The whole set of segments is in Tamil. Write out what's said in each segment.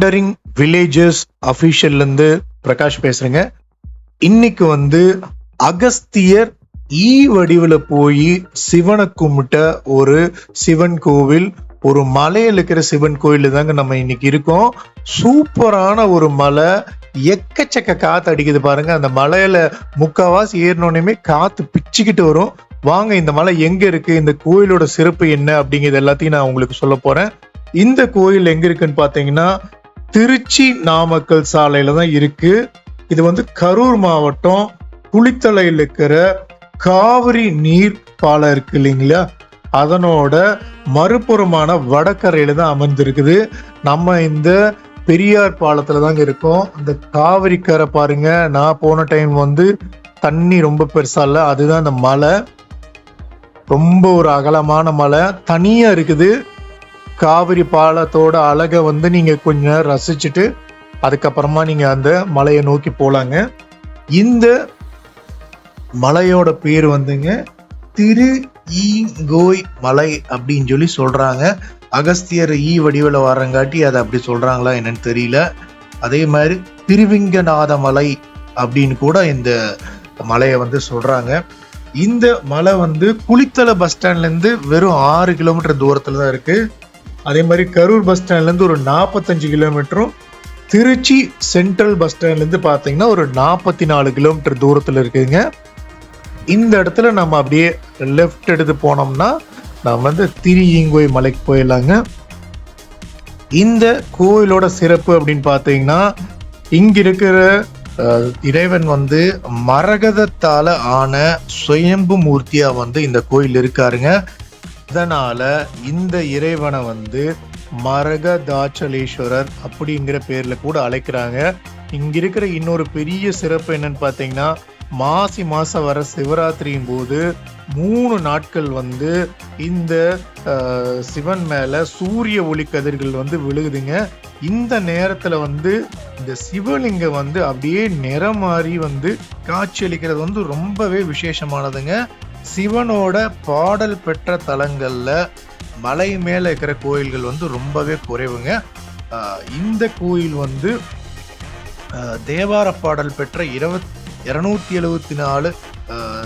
வாண்டரிங் வில்லேஜஸ் அஃபிஷியல்லேருந்து பிரகாஷ் பேசுறேங்க. இன்னைக்கு வந்து அகஸ்தியர் ஈ வடிவில் போய் சிவனை கும்பிட்ட ஒரு சிவன் கோவில் ஒரு மலையில இருக்கிற சிவன் கோயில் தாங்க நம்ம இன்னைக்கு இருக்கோம். சூப்பரான ஒரு மலை எக்கச்சக்க காத்து அடிக்குது பாருங்க. அந்த மலையில முக்காவாசி ஏறினோடனே காத்து பிச்சுக்கிட்டு வரும். வாங்க இந்த மலை எங்க இருக்கு? இந்த கோயிலோட சிறப்பு என்ன? அப்படிங்கிறது எல்லாத்தையும் நான் உங்களுக்கு சொல்ல போறேன். இந்த கோயில் எங்க இருக்குன்னு பாத்தீங்கன்னா திருச்சி நாமக்கல் சாலையில தான் இருக்கு. இது வந்து கரூர் மாவட்டம் குளித்தலையில் இருக்கிற காவிரி நீர் பாலம் இருக்கு இல்லைங்களா? அதனோட மறுபுறமான வடக்கரையில் தான் அமர்ந்திருக்குது நம்ம இந்த பெரியார் பாலத்துல தாங்க இருக்கோம். இந்த காவிரி கரை பாருங்க. நான் போன டைம் வந்து தண்ணி ரொம்ப பெருசா இல்லை. அதுதான் இந்த மலை. ரொம்ப ஒரு அகலமான மலை. தனியா இருக்குது. காவிரி பாலத்தோட அழகை வந்து நீங்கள் கொஞ்ச நேரம் ரசிச்சுட்டு அதுக்கப்புறமா நீங்கள் அந்த மலையை நோக்கி போகலாங்க இந்த மலையோட பேர் வந்துங்க திரு ஈங்கோய் மலை அப்படின்னு சொல்லி சொல்கிறாங்க அகஸ்தியர் ஈ வடிவில் வர்றங்காட்டி அதை அப்படி சொல்கிறாங்களா என்னன்னு தெரியல. அதே மாதிரி திருவிங்கநாத மலை அப்படின்னு கூட இந்த மலையை வந்து சொல்கிறாங்க இந்த மலை வந்து குளித்தலை பஸ் ஸ்டாண்ட்லேருந்து வெறும் ஆறு கிலோமீட்டர் தூரத்தில் தான் இருக்குது அதே மாதிரி கரூர் பஸ் ஸ்டாண்ட்லேருந்து ஒரு நாற்பத்தஞ்சு கிலோமீட்டரும் திருச்சி சென்ட்ரல் பஸ் ஸ்டாண்ட்லேருந்து பார்த்தீங்கன்னா ஒரு நாற்பத்தி நாலு கிலோமீட்டர் தூரத்தில் இருக்குதுங்க. இந்த இடத்துல நம்ம அப்படியே லெஃப்ட் எடுத்து போனோம்னா நம்ம வந்து திரியங்கோய் மலைக்கு போயிடலாங்க. இந்த கோயிலோட சிறப்பு அப்படின்னு பார்த்தீங்கன்னா இங்க இருக்கிற இறைவன் வந்து மரகதத்தால ஆன சுயம்பு மூர்த்தியா வந்து இந்த கோயில் இருக்காருங்க. அதனால இந்த இறைவனை வந்து மரகதாச்சலேஸ்வரர் அப்படிங்கிற பேர்ல கூட அழைக்கிறாங்க. இங்க இருக்கிற இன்னொரு பெரிய சிறப்பு என்னன்னு பார்த்தீங்கன்னா மாசி மாசம் வர சிவராத்திரியின் போது மூணு நாட்கள் வந்து இந்த சிவன் மேல சூரிய ஒளி கதிர்கள் வந்து விழுகுதுங்க. இந்த நேரத்துல வந்து இந்த சிவலிங்கம் வந்து அப்படியே நிறம் மாறி வந்து காட்சியளிக்கிறது வந்து ரொம்பவே விசேஷமானதுங்க. சிவனோட பாடல் பெற்ற தலங்களில் மலை மேலே இருக்கிற கோயில்கள் வந்து ரொம்பவே குறைவுங்க. இந்த கோயில் வந்து தேவார பாடல் பெற்ற இருபத் இரநூத்தி எழுபத்தி நாலு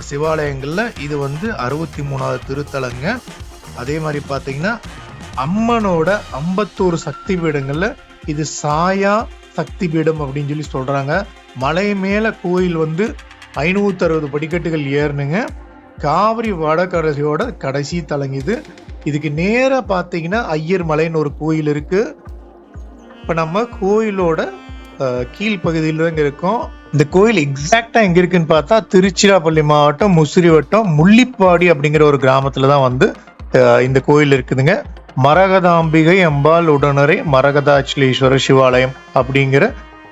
சிவாலயங்களில் இது வந்து அறுபத்தி மூணாவது திருத்தலங்க. அதே மாதிரி பார்த்தீங்கன்னா அம்மனோட ஐம்பத்தோரு சக்தி பீடங்களில் இது சாயா சக்தி பீடம் அப்படின்னு சொல்லி சொல்கிறாங்க மலை மேலே கோயில் வந்து ஐநூற்றறுபது படிக்கட்டுகள் ஏறணுங்க. காவிரி வடகரையோட கடைசி தலங்க இது. இதுக்கு நேராக பார்த்தீங்கன்னா ஐயர் மலைன்னு ஒரு கோயில் இருக்குது இப்போ நம்ம கோயிலோட கீழ்ப்பகுதியில் தான் தாங்க இருக்கோம். இந்த கோயில் எக்ஸாக்டா எங்க இருக்குன்னு பார்த்தா திருச்சிராப்பள்ளி மாவட்டம் முசிறி வட்டம் முள்ளிப்பாடி அப்படிங்கிற ஒரு கிராமத்துல தான் வந்து இந்த கோயில் இருக்குதுங்க. மரகதாம்பிகை அம்பாள் உடனரை மரகதாச்சலேஸ்வரர் சிவாலயம் அப்படிங்கிற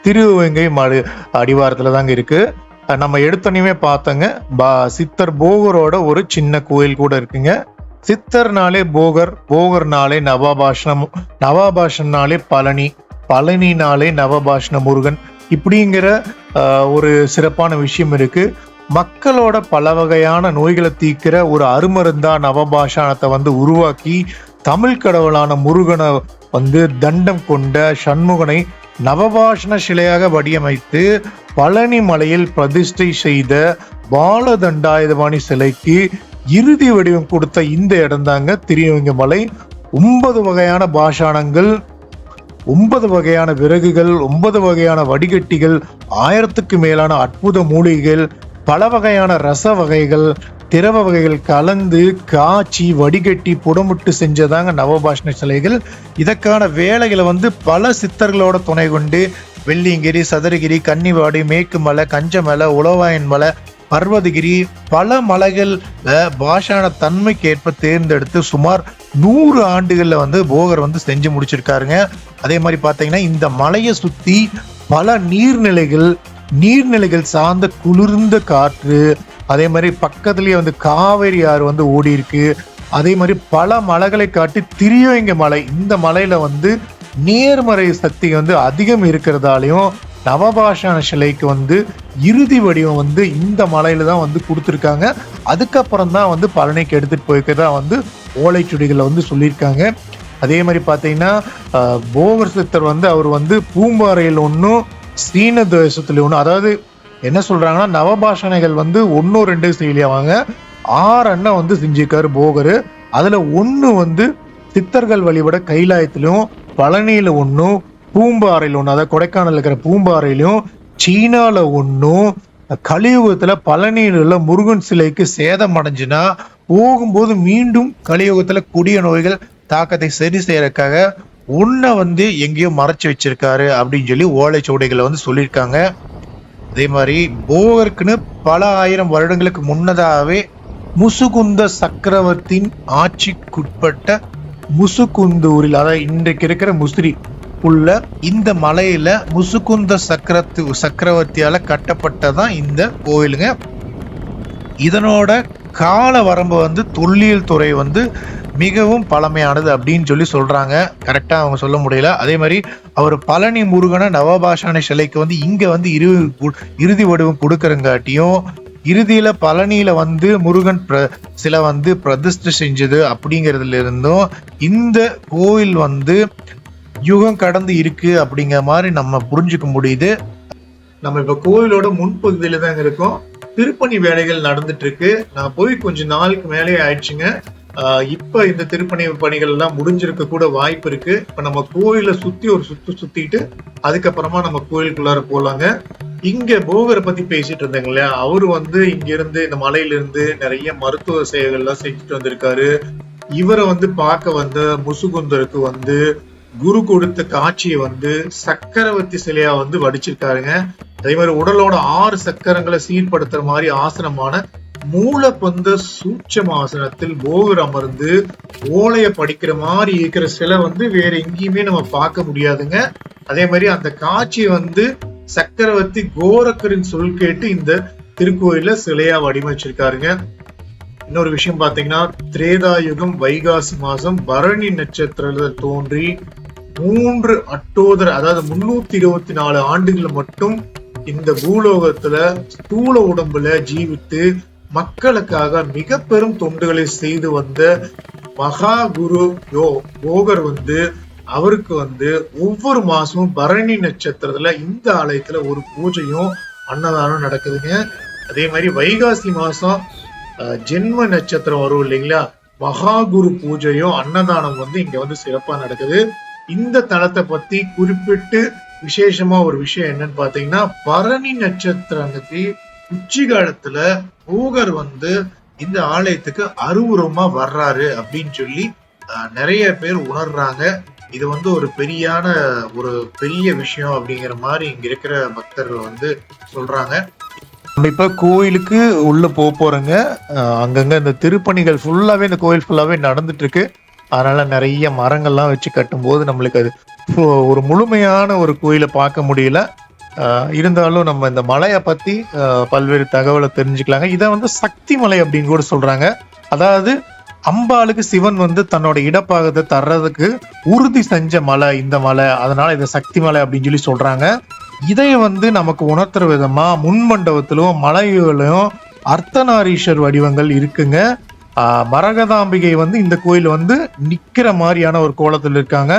திருவங்கை மடு அடிவாரத்துல தாங்க இருக்கு. நம்ம எடுத்தோன்னே பார்த்தோங்க. பா- சித்தர் போகரோட ஒரு சின்ன கோயில் கூட இருக்குங்க. சித்தர்னாலே போகர் போகர்னாலே நவபாஷணம் நவபாஷனாலே பழனி பழனினாலே நவபாஷண முருகன். இப்படிங்கிற ஒரு சிறப்பான விஷயம் இருக்கு. மக்களோட பல வகையான நோய்களை தீர்க்கிற ஒரு அருமருந்தா நவபாஷானத்தை வந்து உருவாக்கி தமிழ் கடவுளான முருகனை வந்து தண்டம் கொண்ட சண்முகனை நவபாஷண சிலையாக வடிவமைத்து பழனி மலையில் பிரதிஷ்டை செய்த பாலதண்டாயுதபாணி சிலைக்கு இறுதி வடிவம் கொடுத்த இந்த இடம்தாங்க திரியவங்க மலை. ஒன்பது வகையான பாஷாணங்கள் ஒன்பது வகையான விறகுகள் ஒன்பது வகையான வடிகட்டிகள் ஆயிரத்துக்கு மேலான அற்புத மூலிகைகள் பல வகையான ரச வகைகள் திரவ வகைகள் கலந்து காய்ச்சி வடிகட்டி புடமுட்டு செஞ்சதாங்க நவபாஷண சிலைகள். இதற்கான வேலைகளை வந்து பல சித்தர்களோட துணை கொண்டு வெள்ளியங்கிரி சதுரகிரி கன்னிவாடி மேற்கு மலை கஞ்சமலை உளவாயன் மலை பர்வதகிரி பல மலைகள் பாஷான தன்மைக்கு ஏற்ப தேர்ந்தெடுத்து சுமார் நூறு ஆண்டுகளில் வந்து போகர் வந்து செஞ்சு முடிச்சிருக்காருங்க. அதே மாதிரி பார்த்தீங்கன்னா இந்த மலையை சுற்றி பல நீர்நிலைகள் நீர்நிலைகள் சார்ந்த குளிர்ந்த காற்று அதே மாதிரி பக்கத்துலேயே வந்து காவேரி ஆறு வந்து ஓடி இருக்கு அதே மாதிரி பல மலைகளை காட்டி திரியங்க மலை இந்த மலையில வந்து நேர்மறை சக்தி வந்து அதிகம் இருக்கிறதாலையும் நவபாஷான சிலைக்கு வந்து இறுதி வடிவம் வந்து இந்த மலையில தான் வந்து கொடுத்துருக்காங்க. அதுக்கப்புறம் தான் வந்து பழனிக்கு எடுத்துகிட்டு போய்க்கிறதா வந்து ஓலைச்சுடிகளை வந்து சொல்லியிருக்காங்க. அதே மாதிரி பார்த்தீங்கன்னா போகர் சித்தர் வந்து அவர் வந்து பூம்பாறையில் ஒன்றும் ஸ்ரீன தேசத்துல ஒன்றும் அதாவது என்ன சொல்கிறாங்கன்னா நவபாஷணைகள் வந்து ஒன்றும் ரெண்டு செய்யலியாவாங்க ஆறு அண்ணன் வந்து செஞ்சிருக்காரு போகர். அதில் ஒன்று வந்து சித்தர்கள் வழிபட கைலாயத்திலும் பழனியில ஒன்றும் பூம்பாறையில் ஒன்று அதாவது கொடைக்கானல் இருக்கிற பூம்பாறையிலும் சீனால ஒன்றும் கலியுகத்துல பழனியில் உள்ள முருகன் சிலைக்கு சேதம் அடைஞ்சுன்னா போகும்போது மீண்டும் கலியுகத்துல கொடிய நோய்கள் தாக்கத்தை சரி செய்யறதுக்காக உன்னை வந்து எங்கேயோ மறைச்சு வச்சிருக்காரு அப்படின்னு சொல்லி ஓலைச்சுவடைகளை வந்து சொல்லியிருக்காங்க. அதே மாதிரி போகருக்குன்னு பல ஆயிரம் வருடங்களுக்கு முன்னதாகவே முசுகுந்த சக்கரவர்த்தியின் ஆட்சிக்குட்பட்ட முசுகுந்தூரில் அதாவது இன்றைக்கு இருக்கிற முசிறி உள்ள இந்த மலையில முசுகுந்த சக்கரத்து சக்கரவர்த்தியால கட்டப்பட்டதான் இந்த கோயிலுங்க. இதனோட கால வரம்பு வந்து தொல்லியல் துறை வந்து மிகவும் பழமையானது அப்படின்னு சொல்லி சொல்றாங்க. கரெக்டா அவங்க சொல்ல முடியல. அதே மாதிரி அவர் பழனி முருகனை நவபாஷான சிலைக்கு வந்து இங்க வந்து இரு இறுதி வடிவம் கொடுக்கறங்காட்டியும் இறுதியில பழனியில் வந்து முருகன் பிர- சிலை வந்து பிரதிஷ்டை செஞ்சது அப்படிங்கிறதுல இருந்தும் இந்த கோயில் வந்து யுகம் கடந்து இருக்கு அப்படிங்கிற மாதிரி நம்ம புரிஞ்சுக்க முடியுது. நம்ம இப்ப கோயிலோட முன்பகுதியில் தான் இருக்கோம். திருப்பணி வேலைகள் நடந்துட்டு இருக்கு. நான் போய் கொஞ்சம் நாளுக்கு மேலே ஆயிடுச்சுங்க. இப்ப இந்த திருப்பணி பணிகள் எல்லாம் முடிஞ்சிருக்க கூட வாய்ப்பு இருக்கு. இப்ப நம்ம கோயிலை சுத்தி ஒரு சுத்து சுத்திட்டு அதுக்கப்புறமா நம்ம கோயிலுக்குள்ளார போலாங்க. இங்க போகரை பத்தி பேசிட்டு இருந்தாங்க இல்லையா? அவரு வந்து இங்க இருந்து இந்த மலையில இருந்து நிறைய மருத்துவ சேவைகள்லாம் செஞ்சுட்டு வந்திருக்காரு. இவரை வந்து பார்க்க வந்த முசுகுந்தருக்கு வந்து குரு கொடுத்த காட்சியை வந்து சக்கரவர்த்தி சிலையா வந்து வடிச்சிருக்காருங்க. அதே மாதிரி உடலோட ஆறு சக்கரங்களை சீர்படுத்துற மாதிரி ஆசனமான மூலப்பந்த சூட்சமாசனத்தில் போகர் அமர்ந்து ஓலைய படிக்கிற மாதிரி இருக்கிற சிலை வந்து வேற எங்கேயுமே நம்ம பார்க்க முடியாதுங்க. அதே மாதிரி அந்த காட்சியை வந்து சக்கரவர்த்தி கோரக்கரின் சொல் கேட்டு இந்த திருக்கோயில சிலையா வடிவமைச்சிருக்காருங்க. இன்னொரு விஷயம் பாத்தீங்கன்னா திரேதாயுகம் வைகாசி மாசம் பரணி நட்சத்திரத்துல தோன்றி மூன்று அட்டோதர அதாவது முன்னூத்தி இருபத்தி நாலு ஆண்டுகள் மட்டும் இந்த பூலோகத்துல ஸ்தூல உடம்புல ஜீவித்து மக்களுக்காக மிக பெரும் தொண்டுகளை செய்து வந்த மகா குரு யோ போகர் வந்து அவருக்கு வந்து ஒவ்வொரு மாசமும் பரணி நட்சத்திரத்துல இந்த ஆலயத்துல ஒரு பூஜையும் அன்னதானம் நடக்குதுங்க. அதே மாதிரி வைகாசி மாசம் அஹ், ஜென்ம நட்சத்திரம் வரும் இல்லைங்களா? மகா குரு பூஜையும் அன்னதானம் வந்து இங்க வந்து சிறப்பா நடக்குது. இந்த தலத்தை பத்தி குறிப்பிட்டு விசேஷமா ஒரு விஷயம் என்னன்னு பாத்தீங்கன்னா பரணி நட்சத்திரம் உச்சி காலத்துல பூகர் வந்து இந்த ஆலயத்துக்கு அருவுரமா வர்றாரு அப்படின்னு சொல்லி நிறைய பேர் உணர்றாங்க. இது வந்து ஒரு பெரியான ஒரு பெரிய விஷயம் அப்படிங்கிற மாதிரி இங்க இருக்கிற பக்தர்கள் வந்து சொல்றாங்க. நம்ம கோயிலுக்கு உள்ள போக போறோங்க. அங்கங்க இந்த திருப்பணிகள் ஃபுல்லாவே இந்த கோயில் ஃபுல்லாவே நடந்துட்டு இருக்கு அதனால நிறைய மரங்கள்லாம் வச்சு கட்டும்போது நம்மளுக்கு அது ஒரு முழுமையான ஒரு கோயிலை பார்க்க முடியல. இருந்தாலும் நம்ம இந்த மலையை பத்தி பல்வேறு தகவலை தெரிஞ்சுக்கலாங்க. இதை வந்து சக்தி மலை அப்படின்னு கூட சொல்றாங்க. அதாவது அம்பாளுக்கு சிவன் வந்து தன்னோட இடப்பாகத்தை தர்றதுக்கு உறுதி செஞ்ச மலை இந்த மலை. அதனால இதை சக்தி மலை அப்படின்னு சொல்லி சொல்றாங்க. இதை வந்து நமக்கு உணர்த்துற விதமா முன்மண்டபத்திலும் மலைகளிலும் அர்த்தநாரீஸ்வர் வடிவங்கள் இருக்குங்க. மரகதாம்பிகை வந்து இந்த கோயில் வந்து நிக்கிற மாதிரியான ஒரு கோலத்தில் இருக்காங்க.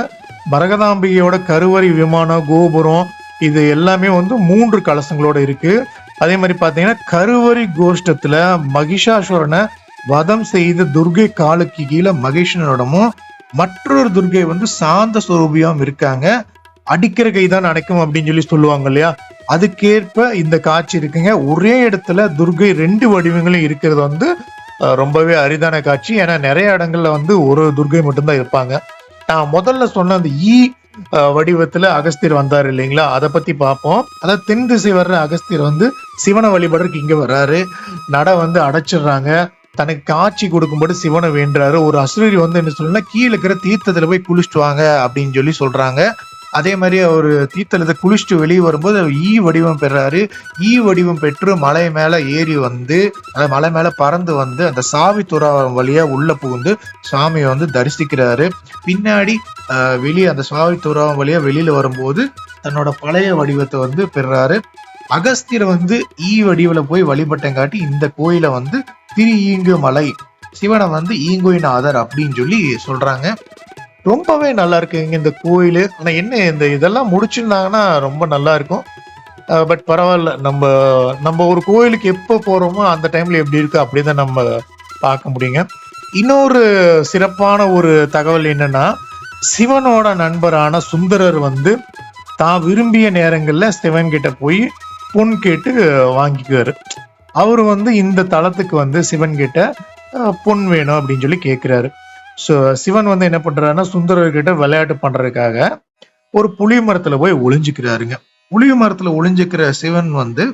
மரகதாம்பிகையோட கருவறை விமானம் கோபுரம் இது எல்லாமே வந்து மூன்று கலசங்களோட இருக்கு. அதே மாதிரி பார்த்தீங்கன்னா கருவறி கோஷ்டத்துல மகிஷாசுரனை வதம் செய்த துர்கை காலுக்கு கீழே மகேஷனோடமும் மற்றொரு துர்கை வந்து சாந்த சுரூபியாவும் இருக்காங்க. அடிக்கிற கை தான் அடைக்கும் அப்படின்னு சொல்லி சொல்லுவாங்க இல்லையா? அதுக்கேற்ப இந்த காட்சி இருக்குங்க. ஒரே இடத்துல துர்கை ரெண்டு வடிவங்களும் இருக்கிறது வந்து ரொம்பவே அரிதான காட்சி. ஏன்னா நிறைய இடங்கள்ல வந்து ஒரு துர்கை மட்டும்தான் இருப்பாங்க. நான் முதல்ல சொன்ன அந்த ஈ வடிவத்துல அகஸ்தியர் வந்தாரு இல்லைங்களா? அதை பத்தி பார்ப்போம் அதாவது தென் திசை வர்ற அகஸ்தியர் வந்து சிவனை வழிபடுறதுக்கு இங்க வர்றாரு. நட வந்து அடைச்சிடுறாங்க. தனக்கு காட்சி கொடுக்கும்போது சிவனை வேண்டுறாரு. ஒரு அசுரரி வந்து என்ன சொல்லுன்னா கீழே இருக்கிற தீர்த்தத்துல போய் குளிச்சுட்டு வாங்க அப்படின்னு சொல்லி சொல்றாங்க. அதே மாதிரி அவர் தீர்த்தலத்தை குளிச்சுட்டு வெளியே வரும்போது ஈ வடிவம் பெறாரு. ஈ வடிவம் பெற்று மலை மேல ஏறி வந்து அந்த மலை மேல பறந்து வந்து அந்த சாவி துறாவரம் வழியா உள்ள புகுந்து சாமியை வந்து தரிசிக்கிறாரு. பின்னாடி வெளியே அந்த சாவி துறாவரம் வழியா வெளியில வரும்போது தன்னோட பழைய வடிவத்தை வந்து பெறாரு. அகஸ்தியர் வந்து ஈ வடிவில் போய் வழிபட்டங்காட்டி இந்த கோயிலை வந்து திரு ஈங்கு மலை சிவனை வந்து ஈங்குயிநாதர் அப்படின்னு சொல்லி சொல்றாங்க. ரொம்பவே நல்லா இருக்குங்க இந்த கோயில் ஆனால் என்ன இந்த இதெல்லாம் முடிச்சிருந்தாங்கன்னா ரொம்ப நல்லா இருக்கும். பட் பரவாயில்ல. நம்ம நம்ம ஒரு கோயிலுக்கு எப்போ போகிறோமோ அந்த டைமில் எப்படி இருக்கு அப்படிதான் நம்ம பார்க்க முடியுங்க. இன்னொரு சிறப்பான ஒரு தகவல் என்னன்னா சிவனோட நண்பரான சுந்தரர் வந்து தான் விரும்பிய நேரங்களில் சிவன் கிட்ட போய் பொன் கேட்டு வாங்கிக்குவார். அவர் வந்து இந்த தலத்துக்கு வந்து சிவன் கிட்ட பொன் வேணும் அப்படின்னு சொல்லி கேட்குறாரு ஸோ சிவன் வந்து என்ன பண்றாருன்னா சுந்தரர் கிட்ட விளையாட்டு பண்றதுக்காக ஒரு புளி மரத்துல போய் ஒளிஞ்சுக்கிறாருங்க. புளி மரத்துல ஒளிஞ்சுக்கிற சிவன் வந்து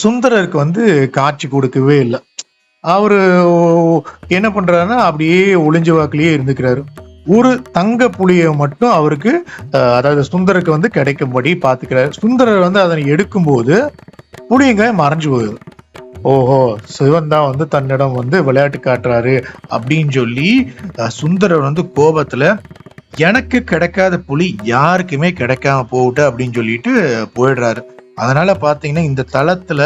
சுந்தரருக்கு வந்து காட்சி கொடுக்கவே இல்லை. அவரு என்ன பண்றாருன்னா அப்படியே ஒளிஞ்ச வாக்கிலேயே இருந்துக்கிறாரு. ஒரு தங்க புளியை மட்டும் அவருக்கு அஹ், அதாவது சுந்தருக்கு வந்து கிடைக்கும்படி பார்த்துக்கிறாரு. சுந்தரர் வந்து அதனை எடுக்கும்போது புளியங்க மறைஞ்சு போகுது. ஓஹோ சிவன் தான் வந்து தன்னிடம் வந்து விளையாட்டு காட்டுறாரு அப்படின்னு சொல்லி சுந்தரர் வந்து கோபத்துல எனக்கு கிடைக்காத புலி யாருக்குமே கிடைக்காம போகட்டு அப்படின்னு சொல்லிட்டு போயிடுறாரு. அதனால பாத்தீங்கன்னா இந்த தளத்துல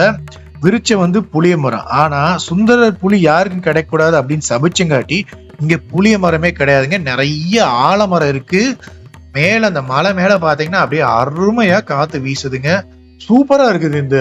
விரிச்ச வந்து புளிய மரம். ஆனா சுந்தரர் புலி யாருக்கும் கிடைக்கக்கூடாது அப்படின்னு சபிச்சங்காட்டி இங்க புளிய மரமே கிடையாதுங்க. நிறைய ஆலமரம் இருக்கு. மேல அந்த மலை மேல பாத்தீங்கன்னா அப்படியே அருமையா காத்து வீசுதுங்க. சூப்பரா இருக்குது இந்த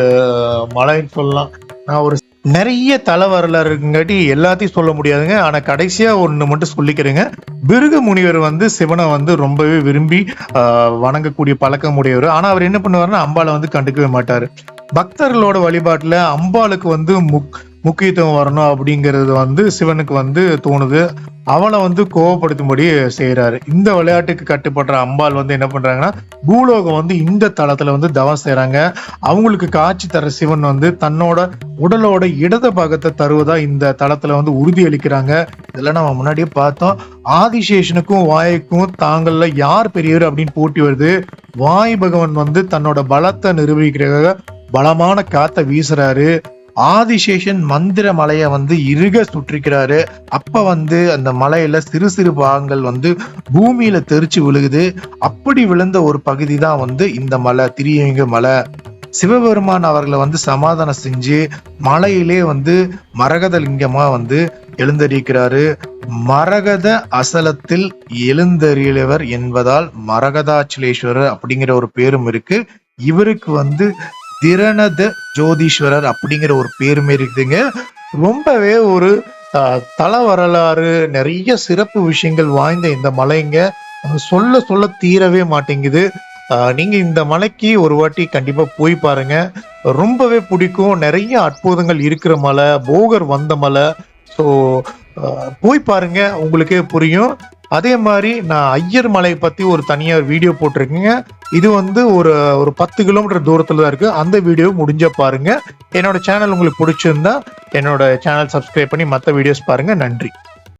மலைன்னு சொல்லலாம் நான் ஒரு நிறைய தலை வரலாறு இருக்குங்காட்டி எல்லாத்தையும் சொல்ல முடியாதுங்க. ஆனா கடைசியா ஒண்ணு மட்டும் சொல்லிக்கிறேங்க. பிருகு முனிவர் வந்து சிவனை வந்து ரொம்பவே விரும்பி ஆஹ், வணங்கக்கூடிய பழக்கம் உடையவர் ஆனா அவர் என்ன பண்ணுவாருன்னா அம்பாளை வந்து கண்டுக்கவே மாட்டாரு. பக்தர்களோட வழிபாட்டுல அம்பாளுக்கு வந்து முக் முக்கியத்துவம் வரணும் அப்படிங்கிறது வந்து சிவனுக்கு வந்து தோணுது. அவளை வந்து கோவப்படுத்தும்படி செய்யறாரு இந்த விளையாட்டுக்கு கட்டுப்படுற அம்பாள் வந்து என்ன பண்றாங்கன்னா பூலோகம் வந்து இந்த தளத்துல வந்து தவம் செய்யறாங்க அவங்களுக்கு காட்சி தர சிவன் வந்து தன்னோட உடலோட இடது பாகத்தை தருவதா இந்த தளத்துல வந்து உறுதி அளிக்கிறாங்க இதெல்லாம் நம்ம முன்னாடியே பார்த்தோம். ஆதிசேஷனுக்கும் வாய்க்கும் தாங்கள்ல யார் பெரியவர் அப்படின்னு போட்டி வருது. வாய் பகவான் வந்து தன்னோட பலத்தை நிரூபிக்கிறதுக்காக பலமான காத்தை வீசுறாரு. ஆதிசேஷன் மந்திர மலையை வந்து இருக சுற்றிக்கிறாரு. அப்ப வந்து அந்த மலையில சிறு சிறு பாகங்கள் வந்து பூமியில தெரிச்சு விழுகுது. அப்படி விழுந்த ஒரு பகுதி தான் வந்து இந்த மலை திரியங்க மலை. சிவபெருமான் அவர்களை வந்து சமாதானம் செஞ்சு மலையிலே வந்து மரகத லிங்கமா வந்து எழுந்தறிக்கிறாரு மரகத அசலத்தில் எழுந்தறியவர் என்பதால் மரகதாச்சலேஸ்வரர் அப்படிங்கிற ஒரு பேரும் இருக்கு. இவருக்கு வந்து திரணத ஜோதீஸ்வரர் அப்படிங்கிற ஒரு பேருமே இருக்குதுங்க. ரொம்பவே ஒரு தல வரலாறு நிறைய சிறப்பு விஷயங்கள் வாய்ந்த இந்த மலைங்க. சொல்ல சொல்ல தீரவே மாட்டேங்குது. நீங்க இந்த மலைக்கு ஒரு வாட்டி கண்டிப்பா போய் பாருங்க. ரொம்பவே பிடிக்கும். நிறைய அற்புதங்கள் இருக்கிற மலை போகர் வந்த மலை. ஸோ போய் பாருங்க. உங்களுக்கே புரியும். அதே மாதிரி நான் ஐயர் மலை பற்றி ஒரு தனியாக வீடியோ போட்டிருக்கேங்க. இது வந்து ஒரு ஒரு பத்து கிலோமீட்டர் தூரத்தில் தான் இருக்குது அந்த வீடியோ முடிஞ்ச பாருங்கள் என்னோட சேனல் உங்களுக்கு பிடிச்சிருந்தா என்னோட சேனல் சப்ஸ்கிரைப் பண்ணி மற்ற வீடியோஸ் பாருங்கள் நன்றி.